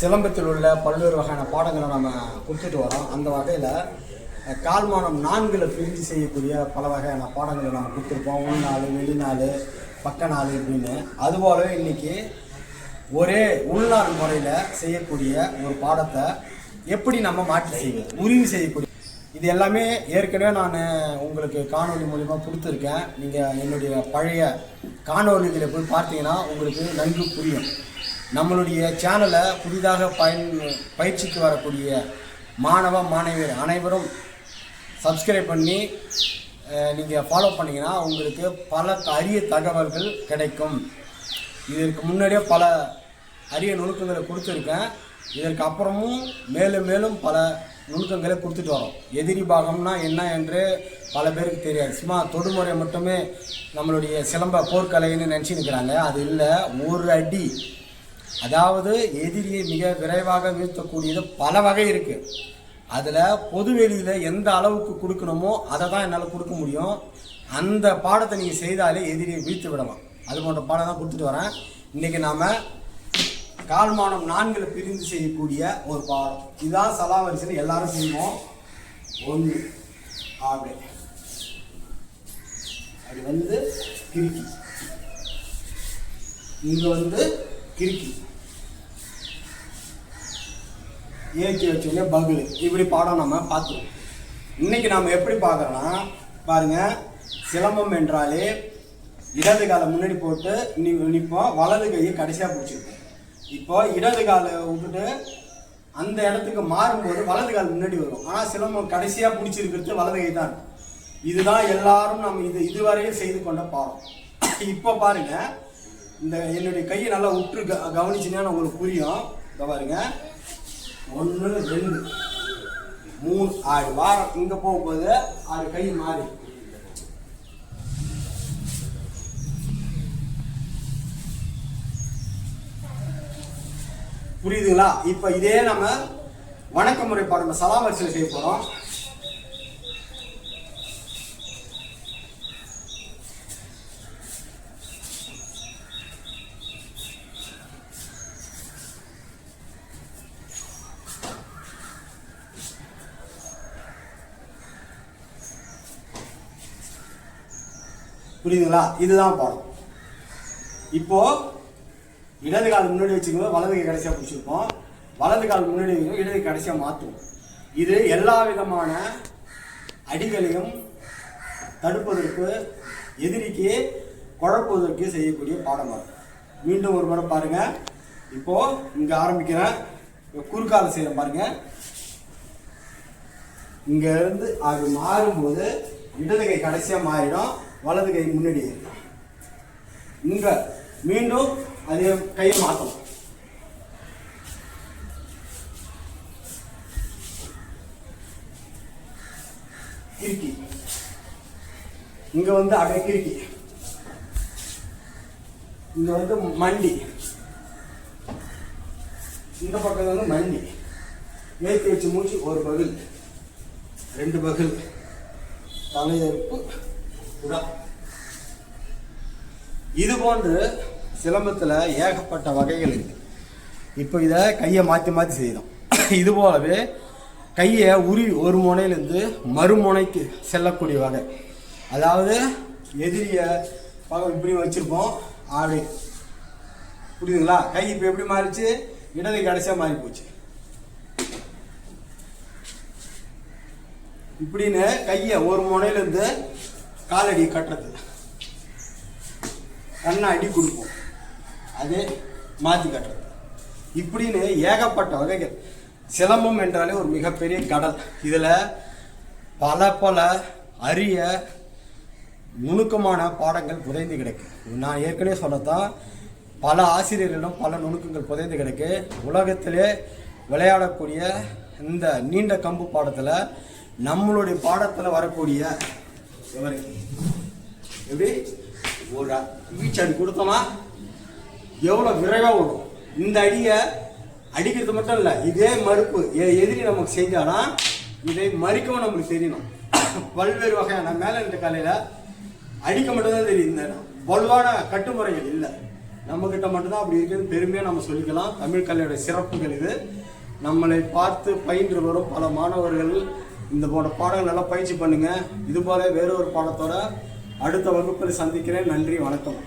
சிலம்பத்தில் உள்ள பல்வேறு வகையான பாடங்களை நம்ம கொடுத்துட்டு வரோம். அந்த வகையில் கால்மானம் நான்கில் பிரிஞ்சு செய்யக்கூடிய பல வகையான பாடங்களை நம்ம கொடுத்துருப்போம். உள்நாள் வெளிநாள் பக்க நாள் அப்படின்னு அதுபோலவே இன்னைக்கு ஒரே உள்நாள் முறையில் செய்யக்கூடிய ஒரு பாடத்தை எப்படி நம்ம மாற்றி செய்வது முறிவு செய்யக்கூடிய இது எல்லாமே ஏற்கனவே நான் உங்களுக்கு காணொளி மூலிமா கொடுத்துருக்கேன். நீங்கள் என்னுடைய பழைய காணொலிகளை போய் பார்த்தீங்கன்னா உங்களுக்கு நன்கு புரியும். நம்மளுடைய சேனலை புதிதாக பயன் பயிற்சிக்கு வரக்கூடிய மாணவ மாணவியர் அனைவரும் சப்ஸ்கிரைப் பண்ணி நீங்கள் ஃபாலோ பண்ணிங்கன்னா உங்களுக்கு பல அரிய தகவல்கள் கிடைக்கும். இதற்கு முன்னாடியே பல அரிய நுணுக்கங்களை கொடுத்துருக்கேன். இதற்கு அப்புறமும் மேலும் மேலும் பல நுணுக்கங்களை கொடுத்துட்டு வரோம். எதிரி பாகம்னா என்ன என்று பல பேருக்கு தெரியாது. சும்மா தொடுமுறை மட்டுமே நம்மளுடைய சிலம்ப போர்க்கலைன்னு நினச்சிருக்கிறாங்க அது இல்லை ஒரு அடி அதாவது எதிரியை மிக விரைவாக வீழ்த்தக்கூடியது பல வகை இருக்குது அதில் பொது வெளியில் எந்த அளவுக்கு கொடுக்கணுமோ அதை தான் என்னால் கொடுக்க முடியும். அந்த பாடத்தை நீங்கள் செய்தாலே எதிரியை வீழ்த்து விடலாம். அது போன்ற பாடம் தான் கொடுத்துட்டு வரேன். இன்றைக்கி நாம் கால்மானம் நான்கில் பிரிந்து செய்யக்கூடிய ஒரு பாடம். இதுதான் சலாவரிசையில் எல்லாரும் செய்வோம். ஒன்று. ஆடு அது வந்து கிரிக்கி இங்கே வந்து கிறுக்கி ஏற்றி வச்சோடனே பகுல் இப்படி பாடம் நம்ம பார்த்துருவோம். இன்னைக்கு நாம் எப்படி பார்க்குறோன்னா பாருங்க சிலம்பம் என்றாலே இடது காலை முன்னாடி போட்டு நி நிற்போம் வலது கையை கடைசியாக பிடிச்சிருப்போம். இப்போ இடது காலை விட்டுட்டு அந்த இடத்துக்கு மாறும்போது வலது கால் முன்னாடி வரும். ஆனால் சிலம்பம் கடைசியாக பிடிச்சிருக்கிறது வலது கை தான். இருக்கும். இதுதான் எல்லாரும் நம்ம இது இதுவரையும் செய்து கொண்ட பாடம். இப்போ பாருங்க இந்த என்னுடைய கையை நல்லா உற்று க கவனிச்சிங்கன்னா உங்களுக்கு புரியும். இந்த பாருங்க. ஒன்று ரெண்டு மூணு ஆறு வாரம் இங்கே போகும்போது ஆறு கை மாறி. புரியுதுங்களா? இப்போ இதே நம்ம வணக்க முறை பாடம் சலாம் செய்ய போகிறோம் புரியுதுங்களா? இதுதான் பாடம். இப்போ இடது கால் முன்னாடி வச்சுக்கணும் வலது கை கடைசியாக பிடிச்சிருப்போம். வலது கால் முன்னாடி வைக்கணும் இடது கை கடைசியாக மாற்றுவோம் இது எல்லா விதமான அடிகளையும் தடுப்பதற்கு எதிரிக்கு குழப்புவதற்கு செய்யக்கூடிய பாடமாகும். மீண்டும் ஒரு முறை பாருங்கள் இப்போது இங்கே ஆரம்பிக்கிறேன் குறுக்கால செய்கிறேன் பாருங்கள் இங்கேருந்து அது மாறும்போது இடது கை கடைசியாக மாறிடும். வலது கை முன்னாடி. இங்க மீண்டும் அதே கையை மாற்றணும் கிறுக்கி. இங்க வந்து அப்படியே கிறுக்கி. இங்க வந்து மண்டி. இந்த பக்கம் வந்து மண்டி. ஏற்றி வச்சு மூச்சு ஒரு பகல். ரெண்டு பகல். தலையறுப்பு. இது போன்று சிலம்பத்தில் ஏகப்பட்ட வகைகள் இருக்குது இப்போ இதை கையை மாற்றி மாற்றி செய்யணும். இது போலவே கையை உரி ஒரு முனையிலேருந்து மறுமுனைக்கு செல்லக்கூடிய வகை. அதாவது எதிரியை பக்கம் இப்படி வச்சுருப்போம் ஆடு. புரியுதுங்களா? கை இப்போ எப்படி மாறிச்சு? இடது கடைசியாக மாறி போச்சு. இப்படின்னு கையை ஒரு முனையிலேருந்து காலடி கட்டுறது. கண்ணை அடி கொடுப்போம். அதே மாற்றி கட்டுறது. இப்படின்னு ஏகப்பட்ட வகைகள். சிலம்பம் என்றாலே ஒரு மிகப்பெரிய கடல். இதில் பல பல அரிய நுணுக்கமான பாடங்கள் புதைந்து கிடக்கு. நான் ஏற்கனவே சொல்லத்தான் பல ஆசிரியர்களும் பல நுணுக்கங்கள் புதைந்து கிடக்கு. உலகத்திலே விளையாடக்கூடிய இந்த நீண்ட கம்பு பாடத்தில் நம்மளுடைய பாடத்தில் வரக்கூடிய ఎవరికి எப்படி? ஒரு வீச்சு அடி கொடுத்தோமா? எவ்வளோ விரைவாக ஓடும். இந்த அடியை அடிக்கிறது மட்டும் இல்லை இதே மறுப்பு எதிரி நமக்கு செஞ்சானா இதை மறிக்கவும் நம்மளுக்கு தெரியணும். பல்வேறு வகையான மேலே இந்த கலையில் அடிக்க மட்டும்தான் தெரியும். இந்த வலுவான கட்டுமுறைகள் இல்லை. நம்மக்கிட்ட மட்டும்தான் அப்படி இருக்குன்னு பெருமையாக நம்ம சொல்லிக்கலாம். தமிழ் கலையோட சிறப்புகள் இது. நம்மளை பார்த்து பயின்று வரும் பல மாணவர்கள் இந்த போன்ற பாடங்கள் நல்லா பயிற்சி பண்ணுங்க. இது போல வேறொரு பாடத்தோட அடுத்த வகுப்பில் சந்திக்கிறேன். நன்றி வணக்கம்.